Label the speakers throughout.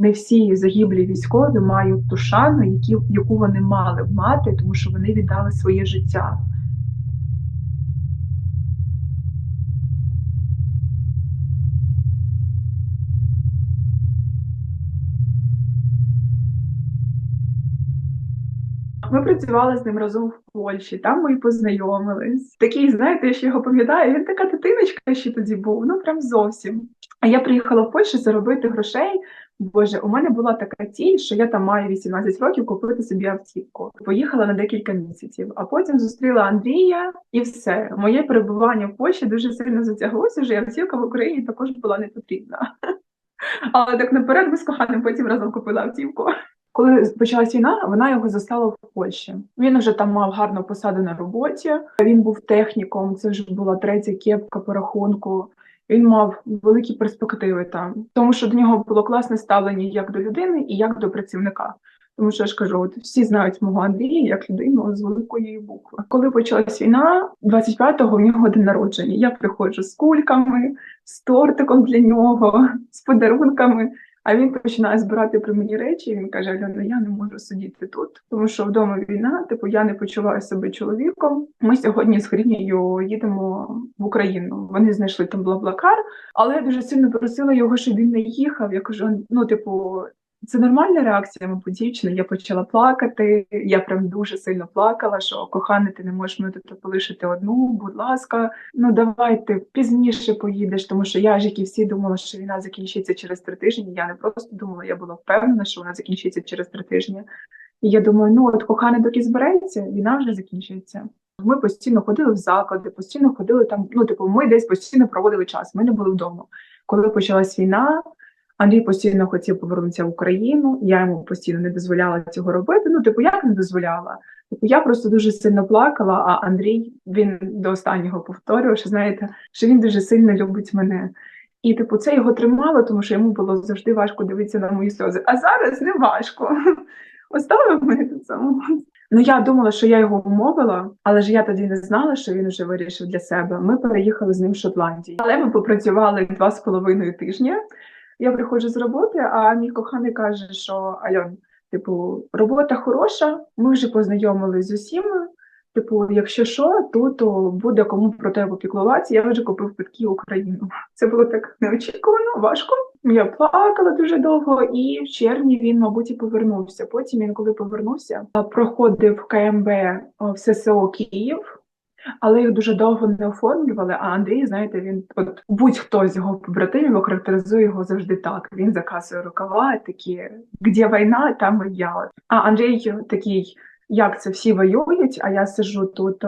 Speaker 1: Не всі загиблі військові мають ту шану, які, яку вони мали б мати, тому що вони віддали своє життя. Ми працювали з ним разом в Польщі, там ми і познайомились. Такий, знаєте, я ще його пам'ятаю, він така дитиночка ще тоді був, ну прям зовсім. А я приїхала в Польщу заробити грошей. Боже, у мене була така ціль, що я там маю 18 років купити собі автівку. Поїхала на декілька місяців, а потім зустріла Андрія, і все. Моє перебування в Польщі дуже сильно затяглося, що автівка в Україні також була не потрібна. Але так наперед ми з коханим потім разом купили автівку. Коли почалась війна, вона його застала в Польщі. Він вже там мав гарну посаду на роботі. Він був техніком. Це вже була третя кепка по рахунку. Він мав великі перспективи там, тому що до нього було класне ставлення як до людини і як до працівника. Тому що я ж кажу, от всі знають мого Андрія як людину з великої букви. Коли почалась війна, 25-го в нього день народження. Я приходжу з кульками, з тортиком для нього, з подарунками. А він починає збирати при мені речі. і Він каже: Альона, я не можу сидіти тут, тому що вдома війна. Типу, я не почуваю себе чоловіком. Ми сьогодні з Грінією їдемо в Україну. Вони знайшли там блаблакар, але я дуже сильно просила його, щоб він не їхав. Я кажу: ну, типу, це нормальна реакція, дівчини. Я почала плакати. Я прям дуже сильно плакала, що коханий, ти не можеш мене тут полишити одну. Будь ласка, ну давай ти пізніше поїдеш, тому що я ж як і всі думала, що війна закінчиться через три тижні. Я не просто думала, я була впевнена, що вона закінчиться через три тижні. І я думаю, ну от коханий доки збереться, війна вже закінчується. Ми постійно ходили в заклади, постійно ходили там. Ну, типу, ми десь постійно проводили час. Ми не були вдома. Коли почалась війна. Андрій постійно хотів повернутися в Україну. Я йому постійно не дозволяла цього робити. Ну, типу, як не дозволяла? Типу, я просто дуже сильно плакала. А Андрій він до останнього повторював, що знаєте, що він дуже сильно любить мене. І, типу, це його тримало, тому що йому було завжди важко дивитися на мої сльози. А зараз не важко. Оставив мене тут самому. Ну, я думала, що я його умовила, але ж я тоді не знала, що він вже вирішив для себе. Ми переїхали з ним в Шотландію. Але ми попрацювали два з половиною тижні. Я приходжу з роботи, а мій коханий каже, що Альон, типу, робота хороша, ми вже познайомились з усіма. Типу, якщо що, то, то буде кому про тебе піклуватися. Я вже купив квитки в Україну. Це було так неочікувано, важко. Я плакала дуже довго, і в червні він, мабуть, і повернувся. Потім він, коли повернувся, проходив КМБ в ССО Київ. Але їх дуже довго не оформлювали. А Андрій, знаєте, він от будь-хто з його побратимів охарактеризує його завжди так. Він заказує рукава, такі де війна, там і я. А Андрій такий, як це всі воюють, а я сижу тут.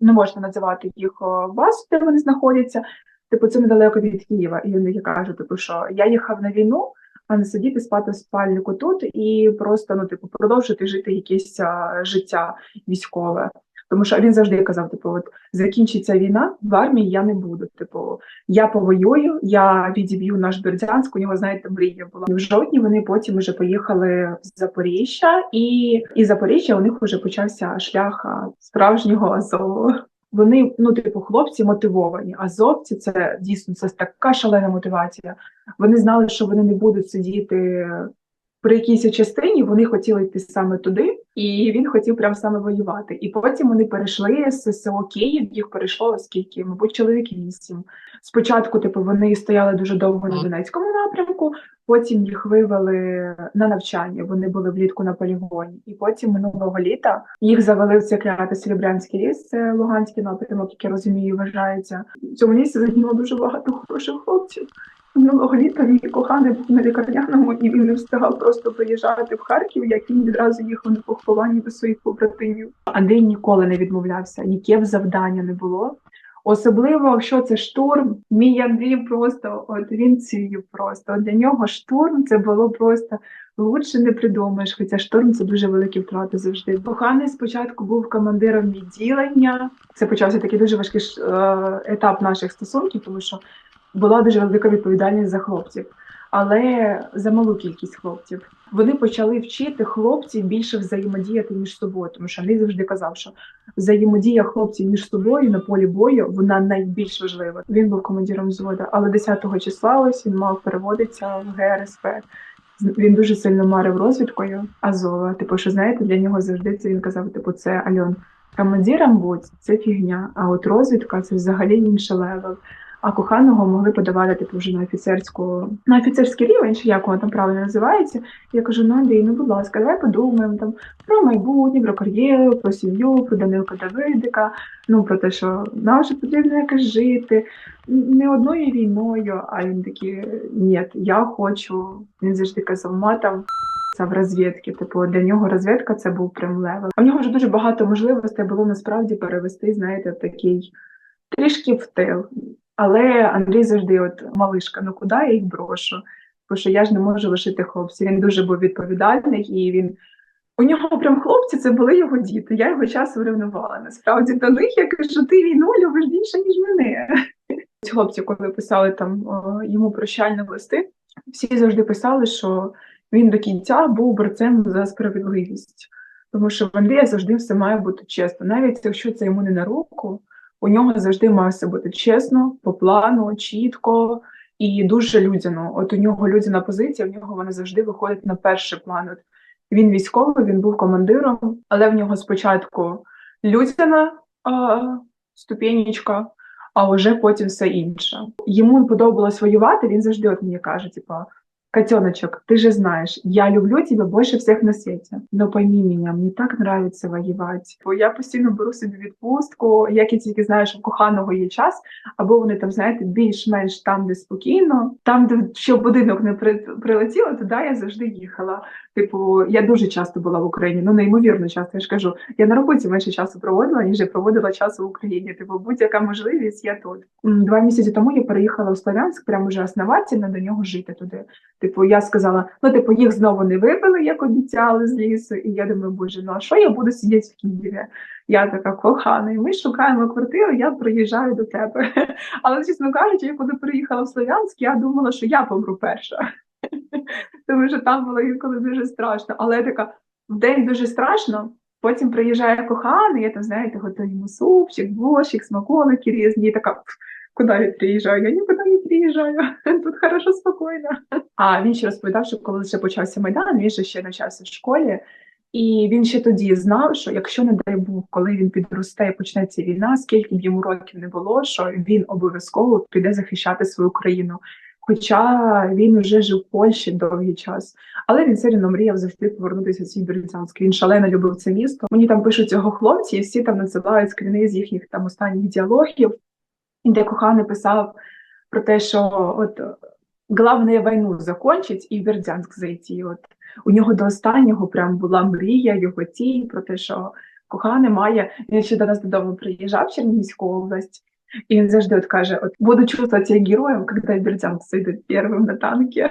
Speaker 1: Не можна називати їх вас, де вони знаходяться. Типу, це недалеко від Києва. І він каже, типу, що я їхав на війну, а не сидіти спати в спальнику тут і просто ну, типу, продовжити жити якесь а, життя військове. Тому що він завжди казав: типу, от закінчиться війна, в армії я не буду. Типу, я повоюю, я відіб'ю наш Бердянськ. У нього знаєте, мрія була в жовтні. Вони потім вже поїхали в Запоріжжя, і із Запоріжжя у них вже почався шлях справжнього Азову. Вони, ну, типу, хлопці мотивовані. Азовці це дійсно це така шалена мотивація. Вони знали, що вони не будуть сидіти при якійсь частині вони хотіли йти саме туди, і він хотів прямо саме воювати. І потім вони перейшли з ССО Київ, їх перейшло скільки, мабуть, чоловік вісім. Спочатку, типу, вони стояли дуже довго на Донецькому напрямку, потім їх вивели на навчання. Вони були влітку на полігоні. І потім минулого літа їх завели в це кляте Серебрянський ліс, це Луганський напрямок, який розумію, вважається. В цьому лісі загинуло дуже багато хороших хлопців. Минулого літа мій коханий був на лікарняному, і він не встигав просто приїжджати в Харків, як він відразу їхав на поховання до своїх побратимів. Андрій ніколи не відмовлявся, ніяке завдання не було. Особливо, якщо це штурм, мій Андрій просто от він цвів просто. Для нього штурм це було просто лучше не придумаєш. Хоча штурм це дуже великі втрати завжди. Коханий спочатку був командиром відділення. Це почався такий дуже важкий е, етап наших стосунків, тому що була дуже велика відповідальність за хлопців, але за малу кількість хлопців. Вони почали вчити хлопців більше взаємодіяти між собою, тому що Андрій завжди казав, що взаємодія хлопців між собою на полі бою вона найбільш важлива. Він був командиром взводу, але 10-го числа ось він мав переводитися в ГРСП. він дуже сильно марив розвідкою Азова. Типу, що знаєте, для нього завжди це він казав: типу, це Альон, командиром будь це фігня. А от розвідка це взагалі інший левел. А коханого могли подавати типу вже на офіцерську на офіцерський рівень, чи як воно там правильно називається. Я кажу: ну Андрій, ну будь ласка, давай подумаємо там про майбутнє, про кар'єру, про сім'ю, про Данилка Давидика. Ну про те, що нам вже потрібно якось жити не одною війною, а він такий, ні, я хочу. Він завжди казав, матом це в розвідки. Типу для нього розвідка це був прям левел. А в нього вже дуже багато можливостей було насправді перевести, знаєте, такий трішки в тил. Але Андрій завжди, от малишка, ну куди я їх брошу? Бо що я ж не можу лишити хлопців. Він дуже був відповідальний і він. У нього прям хлопці це були його діти. Я його часом ревнувала. Насправді до них я кажу, ти війну любиш більше, ніж мене. Хлопці, коли писали там йому прощальні листи, всі завжди писали, що він до кінця був борцем за справедливість. Тому що в Андрія завжди все має бути чесно. Навіть якщо це йому не на руку, у нього завжди має все бути чесно, по плану, чітко і дуже людяно. От у нього людяна позиція, в нього вона завжди виходить на перший план. От він військовий, він був командиром, але в нього спочатку людяна а, ступенечка, а вже потім все інше. Йому подобалось воювати. Він завжди от мені каже: типа, котеночек, ты же знаешь, я люблю тебя больше всех на свете. Но пойми меня, мне так нравится воювати. Бо я постійно беру собі відпустку, як я тільки знаю, що в коханого є час, або вони там, знаєте, більш-менш там, де спокійно, там, де ще будинок не при, прилетіло, туди я завжди їхала. Типу, я дуже часто була в Україні, ну неймовірно часто. Я ж кажу, я на роботі менше часу проводила, ніж я проводила часу в Україні. Типу, будь-яка можливість, я тут. Два місяці тому я переїхала в Слов'янськ, прямо вже основательно до нього жити туди. Типу, я сказала, ну типу, їх знову не вибили, як обіцяли з лісу. І я думаю, боже, ну а що я буду сидіти в Києві? Я така коханий, ми шукаємо квартиру, я приїжджаю до тебе. Але, чесно кажучи, я коли переїхала в Слов'янськ, я думала, що я помру перша. Тому що там було інколи дуже страшно. Але я така в день дуже страшно. Потім приїжджає коханий, я там, знаєте, готую супчик, борщик, смаколики різні. І така, «Пф, куди я приїжджаю? Я нікуди не приїжджаю. Тут хорошо, спокійно. А він ще розповідав, що коли ще почався Майдан, він же ще навчався в школі. І він ще тоді знав, що якщо, не дай Бог, коли він підросте і почнеться війна, скільки б йому років не було, що він обов'язково піде захищати свою країну. Хоча він вже жив в Польщі довгий час, але він все одно мріяв завжди повернутися в свій Бердянськ. Він шалено любив це місто. Мені там пишуть його хлопці, і всі там надсилають скріни з їхніх там останніх діалогів, де коханий писав про те, що от головне війну закончить і в Бердянськ зайти. От у нього до останнього прям була мрія, його тінь про те, що коханий має. Він ще до нас додому приїжджав в Чернігівську область. І він завжди от каже: от буду чувствувати себе героєм, коли Бердянськ зайде першим на танки.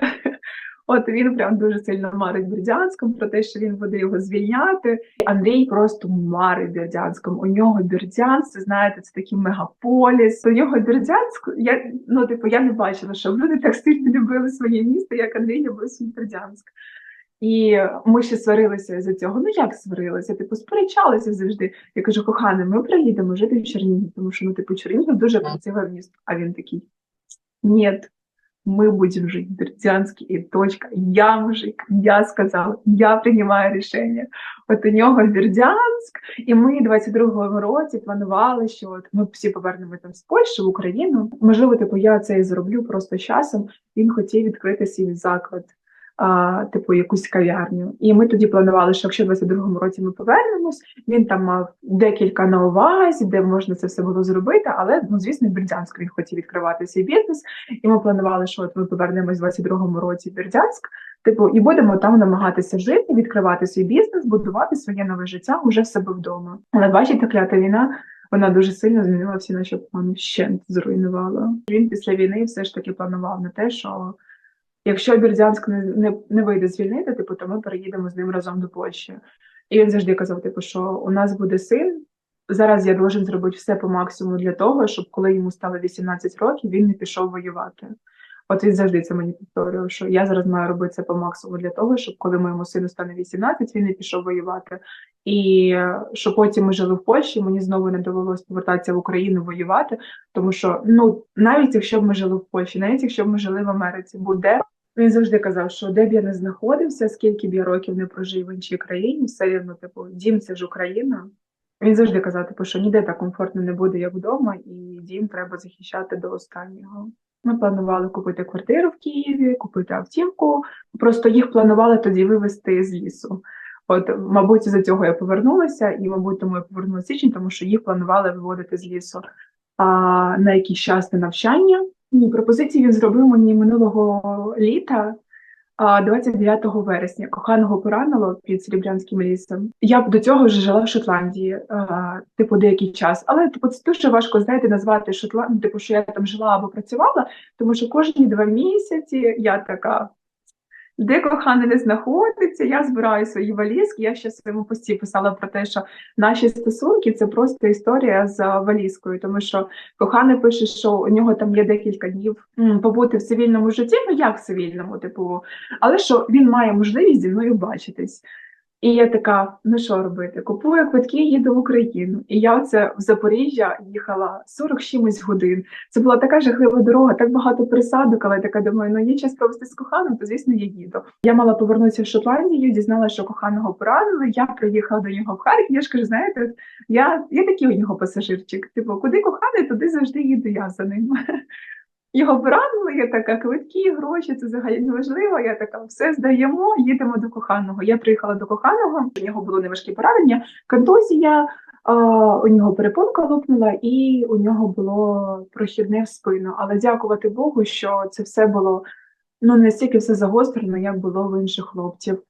Speaker 1: От він прям дуже сильно марить Бердянськом про те, що він буде його звільняти. Андрій просто марить Бердянськом. У нього Бердянськ, знаєте, це такий мегаполіс. У нього Бердянськ, я ну типу, я не бачила, що люди так сильно любили своє місто, як Андрій любив свій Бердянськ. І ми ще сварилися за цього. Ну як сварилися? Типу, сперечалися завжди. Я кажу, коханий, ми приїдемо жити в Чернігів, тому що ну, типу, Чернігів дуже красиве місто. А він такий: ні, мы будем жить в Бердянске, и точка. Я мужик, я сказала, я приймаю рішення. От у нього Бердянськ, і ми 22-го році планували, що от ми всі повернемо там з Польщі в Україну. Можливо, типу, я це і зроблю просто часом. Він хотів відкрити свій заклад. А, типу якусь кав'ярню. І ми тоді планували, що якщо в 22-му році ми повернемось, він там мав декілька на увазі, де можна це все було зробити. Але ну звісно, в Бердянську він хотів відкривати свій бізнес. І ми планували, що от ми повернемось в 22-му році в Бердянськ, типу, і будемо там намагатися жити, відкривати свій бізнес, будувати своє нове життя уже в себе вдома. Але бачите, клята війна. Вона дуже сильно змінила всі наші плани, ще зруйнувала. Він після війни все ж таки планував на те, що Якщо Бердянськ не, не, не вийде звільнити, типу, то ми переїдемо з ним разом до Польщі. І він завжди казав, типу, що у нас буде син. Зараз я должен зробити все по максимуму для того, щоб коли йому стало 18 років, він не пішов воювати. От він завжди це мені повторював, що я зараз маю робити це по максимуму для того, щоб коли моєму сину стане 18, він не пішов воювати. І що потім ми жили в Польщі, мені знову не довелося повертатися в Україну воювати, тому що ну навіть якщо б ми жили в Польщі, навіть якщо б ми жили в Америці, буде Він завжди казав, що де б я не знаходився, скільки б я років не прожив в іншій країні, все рівно, типу, дім це ж Україна. Він завжди казав, типу, що ніде так комфортно не буде, як вдома, і дім треба захищати до останнього. Ми планували купити квартиру в Києві, купити автівку. Просто їх планували тоді вивезти з лісу. От, мабуть, за цього я повернулася, і, мабуть, тому я повернулася січень, тому що їх планували виводити з лісу. А на якийсь час на навчання. Ні, пропозиції він зробив мені минулого літа, а 29 вересня. Коханого поранило під Серебрянським лісом. Я б до цього вже жила в Шотландії, типу, деякий час. Але типу, це дуже важко знаєте, назвати Шотландію, типу, що я там жила або працювала, тому що кожні два місяці я така де коханий не знаходиться, я збираю свої валізки. Я ще в своєму пості писала про те, що наші стосунки це просто історія з валізкою, тому що коханий пише, що у нього там є декілька днів побути в цивільному житті, ну як в цивільному, типу, але що він має можливість зі мною бачитись. І я така: ну що робити? Купую квитки, їду в Україну. І я оце в Запоріжжя їхала 40 чимось годин. Це була така жахлива дорога, так багато присадок, але я така думаю, ну є час провести з коханим, то звісно я їду. Я мала повернутися в Шотландію, дізналася, що коханого поранили. Я приїхала до нього в Харків. Я ж кажу, знаєте, я я такий у нього пасажирчик. Типу, куди коханий, туди завжди їду я за ним. Його поранили, я така, квитки, гроші, це взагалі не важливо. Я така, все здаємо, їдемо до коханого. Я приїхала до коханого, у нього було неважкі поранення, контузія, у нього перепонка лопнула, і у нього було прохідне в спину. Але дякувати Богу, що це все було ну не стільки все загострено, як було в інших хлопців.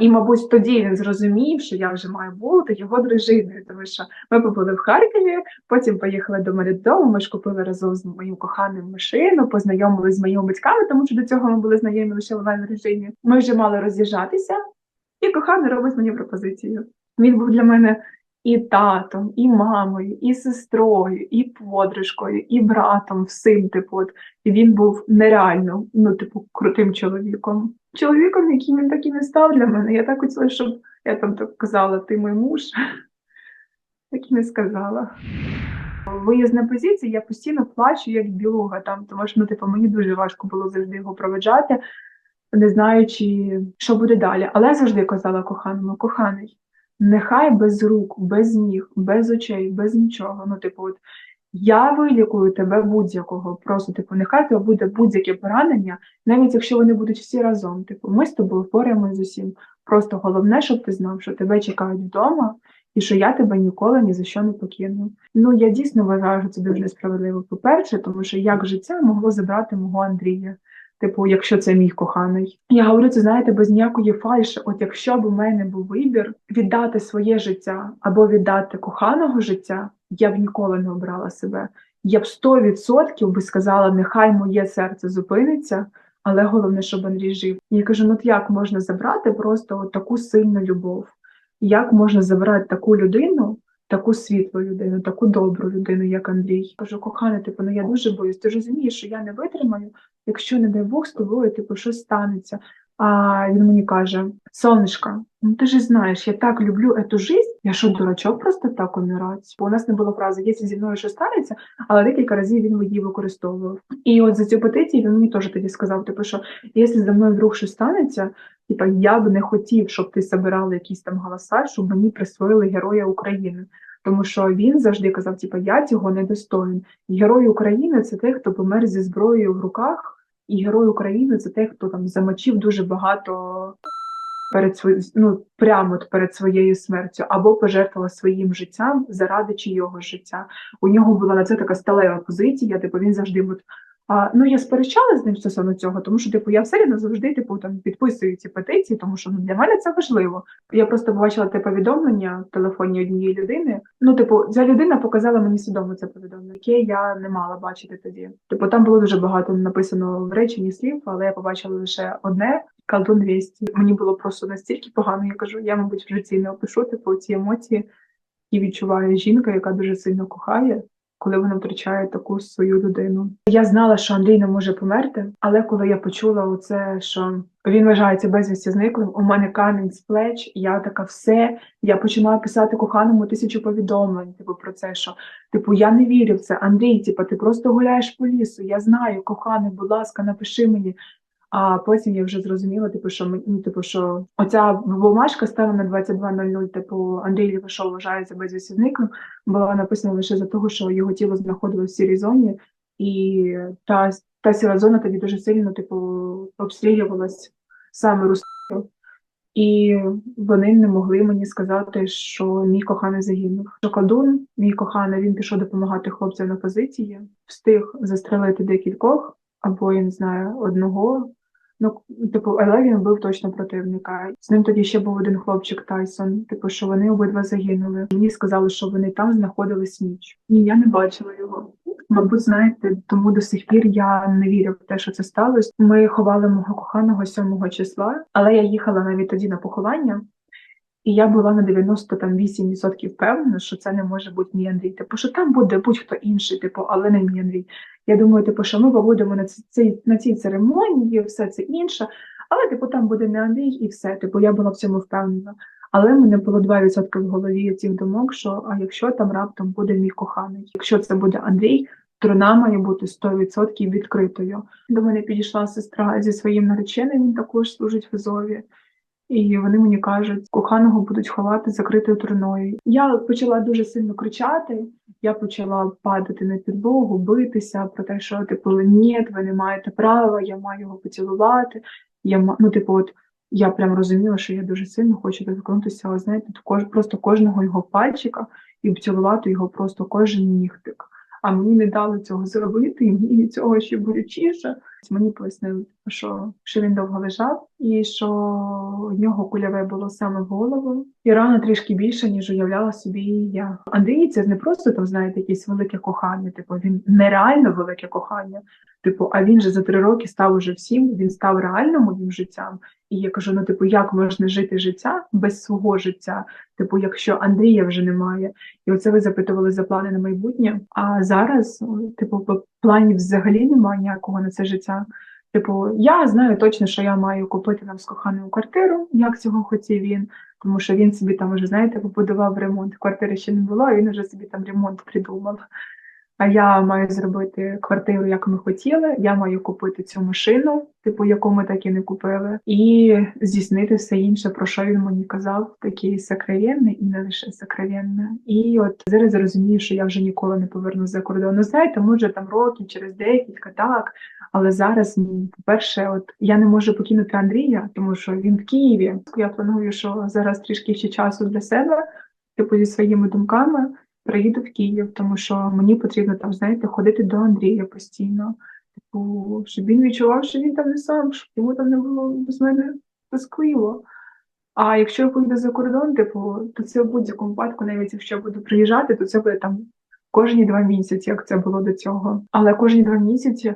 Speaker 1: І, мабуть, тоді він зрозумів, що я вже маю бути його дружиною, тому що ми побули в Харкові, потім поїхали до мене додому. Ми ж купили разом з моїм коханим машину, познайомилися з моїми батьками, тому що до цього ми були знайомі лише в онлайн-режимі. Ми вже мали роз'їжджатися, і коханий робить мені пропозицію. Він був для мене і татом, і мамою, і сестрою, і подружкою, і братом, всім типу. От. Він був нереально, ну, типу, крутим чоловіком. Чоловіком, яким він так і не став для мене. Я так хотіла, щоб я там так казала, ти мій муж, так і не сказала. Виїзд на позиції я постійно плачу, як білуга там, тому що ну, типу, мені дуже важко було завжди його проведжати, не знаючи, що буде далі. Але я завжди казала коханому, коханий, нехай без рук, без ніг, без очей, без нічого. Ну, типу, от я вилікую тебе будь-якого. Просто типу, нехай тебе буде будь-яке поранення, навіть якщо вони будуть всі разом. Типу, ми з тобою впораємось з усім. Просто головне, щоб ти знав, що тебе чекають вдома. І що я тебе ніколи ні за що не покину. Ну я дійсно вважаю, що це дуже несправедливо. По перше, тому що як життя могло забрати мого Андрія. Типу, якщо це мій коханий. Я говорю, це знаєте, без ніякої фальші. От якщо б у мене був вибір віддати своє життя або віддати коханого життя, я б ніколи не обрала себе. Я б 100% би сказала, нехай моє серце зупиниться, але головне, щоб Андрій жив. І я кажу: ну от як можна забрати просто от таку сильну любов? Як можна забрати таку людину? Таку світлу людину, таку добру людину, як Андрій. Кажу, кохане, типу, ну я дуже боюсь. Ти розумієш, що я не витримаю, якщо, не дай Бог, з тобою, типу, щось станеться. А він мені каже: Сонечка, ну ти ж знаєш, я так люблю эту жизнь, я що, дурачок просто так умирать? Бо у нас не було фрази, якщо зі мною що станеться, але декілька разів він її використовував. І от за цю петицію він мені теж тоді сказав: типу, що якщо за мною вдруг щось станеться, типу, я б не хотів, щоб ти збирала якісь там голоса, щоб мені присвоїли Героя України. Тому що він завжди казав, типу, я цього не достоин. Герой України це той, хто помер зі зброєю в руках. І герой України це той, хто там замочив дуже багато перед свої, ну, прямо перед своєю смертю, або пожертвував своїм життям заради чийого життя. У нього була на це така сталева позиція, типу він завжди от, а, Ну, я сперечала з ним стосовно цього, тому що типу я все одно завжди типу там підписую ці петиції, тому що ну, для мене це важливо. Я просто побачила те повідомлення в телефоні однієї людини. Ну, типу, ця людина показала мені свідомо це повідомлення, яке я не мала бачити тоді. Типу, там було дуже багато написано в реченні слів, але я побачила лише одне. Калдун 200. Мені було просто настільки погано. Я кажу, я, мабуть, в житті не опишу типу ці емоції, які відчуває жінка, яка дуже сильно кохає коли вона втрачає таку свою людину. Я знала, що Андрій не може померти, але коли я почула оце, що він вважається безвісті зниклим, у мене камінь з плеч, я така все. Я починаю писати коханому тисячу повідомлень. Типу про це, що типу я не вірю в це. Андрій, типу, ти просто гуляєш по лісу. Я знаю, коханий, будь ласка, напиши мені. А потім я вже зрозуміла, типу, що ми- ну, типу, що оця бумажка стала на 22.00, типу Андрій Лівашов вважається безвісті зниклим, була написана лише за того, що його тіло знаходилось в сірій зоні, і та, та сіра зона тоді дуже сильно, типу, обстрілювалась саме Росією. І вони не могли мені сказати, що мій коханий загинув. Шокодун, мій коханий, він пішов допомагати хлопцям на позиції, встиг застрелити декількох, або я не знаю, одного. Ну, типу, але він був точно противника. З ним тоді ще був один хлопчик Тайсон. Типу, що вони обидва загинули. Мені сказали, що вони там знаходились ніч. Ні, я не бачила його. Мабуть, знаєте, тому до сих пір я не вірю в те, що це сталося. Ми ховали мого коханого 7 числа, але я їхала навіть тоді на поховання. І я була на 98% впевнена, що це не може бути мій Андрій. Типу, що там буде будь-хто інший, типу, але не мій Андрій. Я думаю, типу, що ми побудемо на ці- цій на цій церемонії, все це інше. Але, типу, там буде не Андрій і все. Типу, я була в цьому впевнена. Але в мене було 2% в голові цих думок, що а якщо там раптом буде мій коханий, якщо це буде Андрій, труна має бути 100% відкритою. До мене підійшла сестра зі своїм нареченим, він також служить в Азові. І вони мені кажуть, коханого будуть ховати закритою труною. Я почала дуже сильно кричати. Я почала падати на підлогу, битися про те, що типу ні, ви не маєте права, я маю його поцілувати. Я ну, типу, от я прям розуміла, що я дуже сильно хочу доторкнутися, знаєте, до кож- просто кожного його пальчика і обцілувати його просто кожен нігтик. А мені не дали цього зробити, і мені цього ще болючіше. Мені пояснили, що, що він довго лежав, і що в нього кульове було саме в голову, і рана трішки більше, ніж уявляла собі я. Андрій це не просто там, знаєте, якесь велике кохання, типу він нереально велике кохання. Типу, а він же за три роки став уже всім, він став реально моїм життям. І я кажу: ну, типу, як можна жити життя без свого життя? Типу, якщо Андрія вже немає, і оце ви запитували за плани на майбутнє. А зараз, типу, планів взагалі немає ніякого на це життя. Типу, я знаю точно, що я маю купити нам з коханою квартиру, як цього хотів він, тому що він собі там вже, знаєте, побудував ремонт. Квартири ще не було, а він вже собі там ремонт придумав. А я маю зробити квартиру, як ми хотіли. Я маю купити цю машину, типу, яку ми так і не купили, і здійснити все інше, про що він мені казав, таке сокровенне і не лише сокровенне. І от зараз розумію, що я вже ніколи не повернусь за кордон. Ну, знаєте, може там років через декілька, так. Але зараз, ну, по-перше, от я не можу покинути Андрія, тому що він в Києві. Я планую, що зараз трішки ще часу для себе, типу зі своїми думками приїду в Київ, тому що мені потрібно там, знаєте, ходити до Андрія постійно. Типу, щоб він відчував, що він там не сам, щоб йому там не було без мене тоскливо. А якщо я поїду за кордон, типу, то це в будь-якому випадку, навіть якщо я буду приїжджати, то це буде там кожні два місяці, як це було до цього. Але кожні два місяці,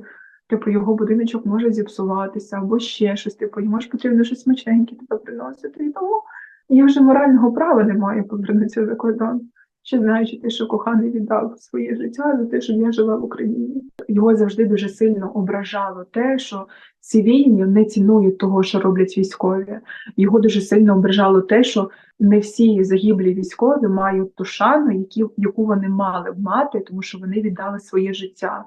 Speaker 1: типу, його будиночок може зіпсуватися або ще щось. Типу, йому ж потрібно щось смачненьке тебе приносити. І тому я вже морального права не маю повернутися за кордон. Ще знаючи те, що коханий віддав своє життя за те, щоб я жила в Україні. Його завжди дуже сильно ображало те, що цивільні не цінують того, що роблять військові. Його дуже сильно ображало те, що не всі загиблі військові мають ту шану, які, яку вони мали б мати, тому що вони віддали своє життя.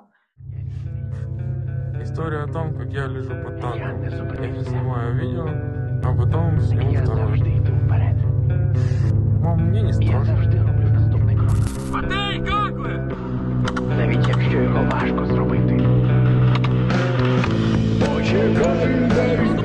Speaker 2: История о том, как я лежу под танком. Я снимаю видео, а потом сниму
Speaker 3: Я
Speaker 2: второе.
Speaker 3: завжди йду вперед.
Speaker 2: Мам, мне не страшно.
Speaker 3: Завжди як ви? Навіть якщо його важко зробити.
Speaker 4: Почекай,